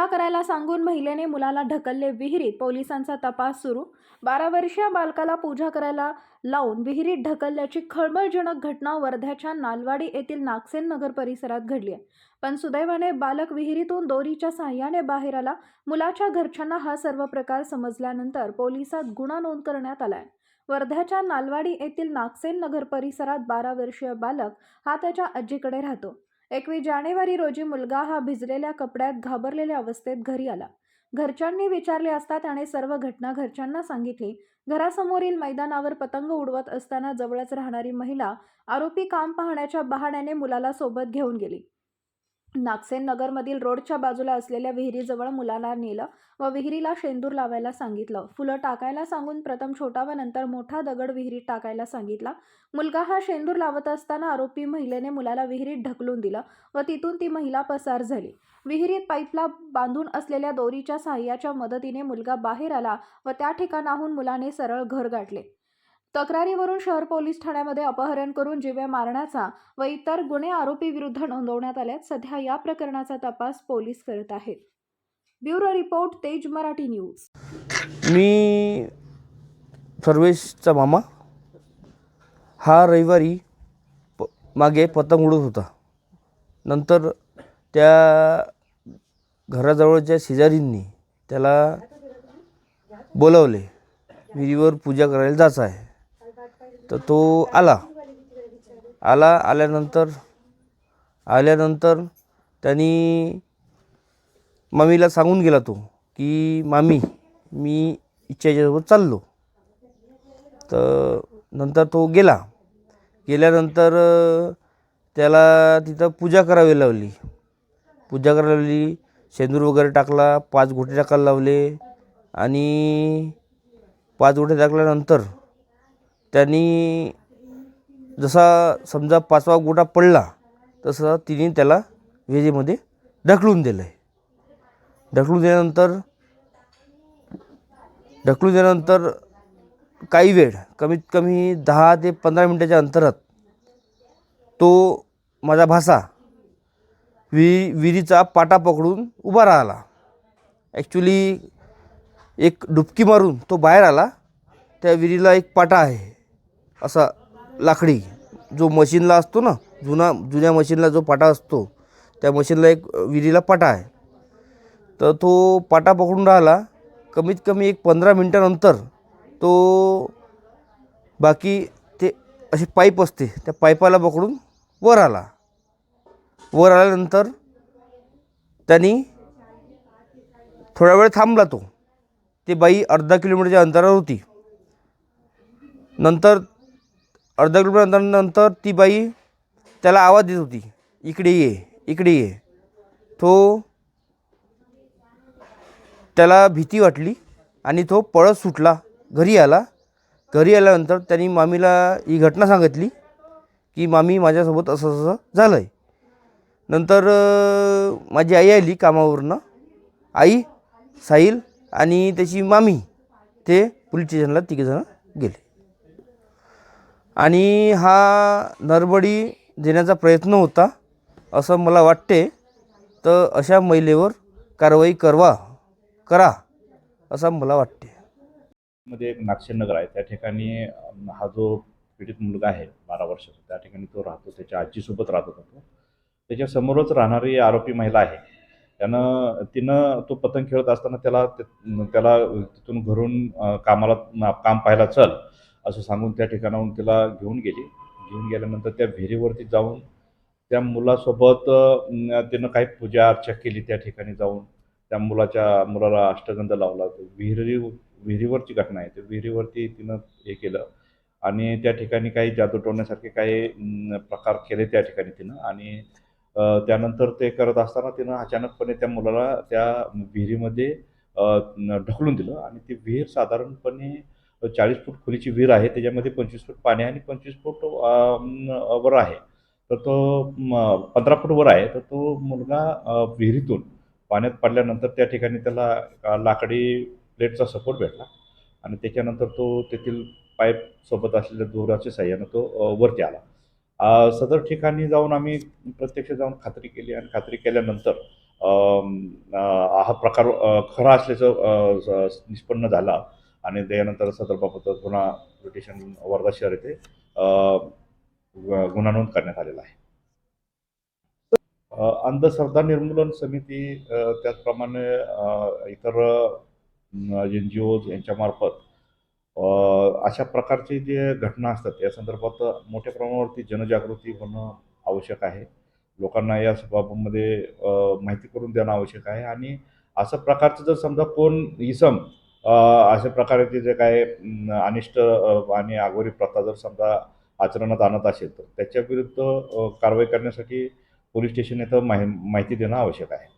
पूजा करायला सांगून महिलेने मुलाला ढकलले विहिरीत. पोलिसांचा तपास सुरू. बारा वर्षीय बालकाला पूजा करायला लावून विहिरीत ढकलल्याची खळबळजनक घटना वर्ध्याच्या नालवाडी येथील नागसेन नगर परिसरात घडली आहे. पण सुदैवाने बालक विहिरीतून दोरीच्या साह्याने बाहेर आला. मुलाच्या घरच्यांना हा सर्व प्रकार समजल्यानंतर पोलिसात गुन्हा नोंद करण्यात आलाय. वर्ध्याच्या नालवाडी येथील नागसेन नगर परिसरात बारा वर्षीय बालक हा त्याच्या आजीकडे राहतो. एकवीस जानेवारी रोजी मुलगा हा भिजलेल्या कपड्यात घाबरलेल्या अवस्थेत घरी आला. घरच्यांनी विचारले असता त्याने सर्व घटना घरच्यांना सांगितली. घरासमोरील मैदानावर पतंग उडवत असताना जवळच राहणारी महिला आरोपी काम पाहण्याच्या बहाण्याने मुलाला सोबत घेऊन गेली. नागसेन नगरमधील रोडच्या बाजूला असलेल्या विहिरीजवळ मुलाला नेलं व विहिरीला शेंदूर लावायला सांगितलं. फुलं टाकायला सांगून प्रथम छोटा व नंतर मोठा दगड विहिरीत टाकायला सांगितला. मुलगा हा शेंदूर लावत असताना आरोपी महिलेने मुलाला विहिरीत ढकलून दिलं व तिथून ती महिला पसार झाली. विहिरीत पाईपला बांधून असलेल्या दोरीच्या सहाय्याच्या मदतीने मुलगा बाहेर आला व त्या ठिकाणाहून मुलाने सरळ घर गाठले. तक्रारीवरून शहर पोलीस ठाण्यामध्ये अपहरण करून जीवे मारण्याचा व इतर गुन्हे आरोपीविरुद्ध नोंदवण्यात आल्यात सध्या या प्रकरणाचा तपास पोलीस करत आहेत. ब्युरो रिपोर्ट तेज मराठी न्यूज. मी सर्वेशचा मामा. हा रविवारी प मागे पतंग उडत होता. नंतर त्या घराजवळच्या शेजारींनी त्याला बोलावले विहिरीवर पूजा करायला जायचं आहे. तर तो आला. आला आल्यानंतर आल्यानंतर त्यांनी मामीला सांगून गेला तो की मामी मी इच्छाच्यासोबत चाललो. तर नंतर तो गेला. गेल्यानंतर त्याला तिथं पूजा करावी लावली. पूजा करायला लावली शेंदूर वगैरे टाकला पाच गोटे टाकायला लावले आणि पाच गोटे टाकल्यानंतर त्यांनी जसा समजा पाचवा गोटा पडला तसं तिने त्याला विजेमध्ये ढकलून दिलं आहे ढकलून दिल्यानंतर ढकलून दिल्यानंतर काही वेळ कमीत कमी दहा ते पंधरा मिनटाच्या अंतरात तो माझा भासा वि विहिरीचा पाटा पकडून उभा राहिला. ॲक्च्युली एक डुबकी मारून तो बाहेर आला. त्या विहिरीला एक पाटा आहे. असा लाकडी जो मशीनला असतो ना जुना जुन्या मशीनला जो पाटा असतो त्या मशीनला एक विहिरीला पाटा आहे. तर तो पाटा पकडून राहिला कमीत कमी एक पंधरा मिनटानंतर तो बाकी ते असे पाईप असते त्या पाईपाला पकडून वर आला. वर आल्यानंतर त्यांनी थोडा वेळ थांबला तो. ते बाई अर्धा किलोमीटरच्या अंतरावर होती. नंतर अर्धा किलोमीटर नंतर ती बाई त्याला आवाज देत होती इकडे ये इकडे ये. तो त्याला भीती वाटली आणि तो पळत सुटला घरी आला. घरी आल्यानंतर त्यांनी मामीला ही घटना सांगितली की मामी माझ्यासोबत असं असं झालं आहे नंतर माझी आई आली कामावरनं. आई साहिल आणि त्याची मामी ते पोलीस स्टेशनला तिघेजणं गेले. आणि हा नरबडी देण्याचा प्रयत्न होता असं मला वाटते. तर अशा महिलेवर कारवाई करवा करा असं मला वाटते. मध्ये एक नागशेन नगर आहे. त्या ठिकाणी हा जो पीडित मुलगा आहे बारा वर्षाचा त्या ठिकाणी तो राहतो. त्याच्या आजीसोबत राहत होता तो. त्याच्यासमोरच राहणारी आरोपी महिला आहे. त्यानं तिनं तो पतंग खेळत असताना त्याला त्याला तिथून घरून कामाला काम पाहायला चल. असं सांगून त्या ठिकाणाहून तिला घेऊन गेली. घेऊन गेल्यानंतर त्या विहिरीवरती जाऊन त्या मुलासोबत तिनं काही पूजा अर्चा केली त्या ठिकाणी जाऊन. त्या मुलाच्या मुलाला अष्टगंध लावला. विहिरी विहिरीवरची घटना आहे. त्या विहिरीवरती तिनं हे केलं आणि त्या ठिकाणी काही जादू टोण्यासारखे काही प्रकार केले त्या ठिकाणी तिनं आणि त्यानंतर ते करत असताना तिनं अचानकपणे त्या मुलाला त्या विहिरीमध्ये ढकलून दिलं आणि ती विहीर साधारणपणे चाळीस फूट खोलीची विहीर आहे त्याच्यामध्ये पंचवीस फूट पाणी आहे आणि पंचवीस फूट वर आहे. तर तो पंधरा फूट वर आहे. तर तो मुलगा विहिरीतून पाण्यात पडल्यानंतर त्या ठिकाणी त्याला लाकडी प्लेटचा सपोर्ट भेटला आणि त्याच्यानंतर तो तेथील पाईप सोबत असलेल्या दोराच्या साह्यानं तो वरती आला. सदर ठिकाणी जाऊन आम्ही प्रत्यक्ष जाऊन खात्री केली आणि खात्री केल्यानंतर हा प्रकार खरा असल्याचं स- निष्पन्न झाला. आणि त्यानंतर सदरबाबत गुन्हा पिटिशन वर्धा शहर येथे गुन्हा नोंद करण्यात आलेला आहे. अंधश्रद्धा निर्मूलन समिती त्याचप्रमाणे इतर एन जी ओज यांच्यामार्फत अशा प्रकारचे जे घटना असतात या संदर्भात मोठ्या प्रमाणावरती जनजागृती होणं आवश्यक आहे. लोकांना या बाबतीमध्ये माहिती करून देणं आवश्यक आहे. आणि असं प्रकारचं जर समजा कोण इसम अशा प्रकारचे जे काय अनिष्ट आणि आगोरी प्रथा जर समजा आचरणात आणत असेल तर त्याच्या विरुद्ध कारवाई करण्यासाठी पोलीस स्टेशन येथं माहि माहिती देणं आवश्यक आहे.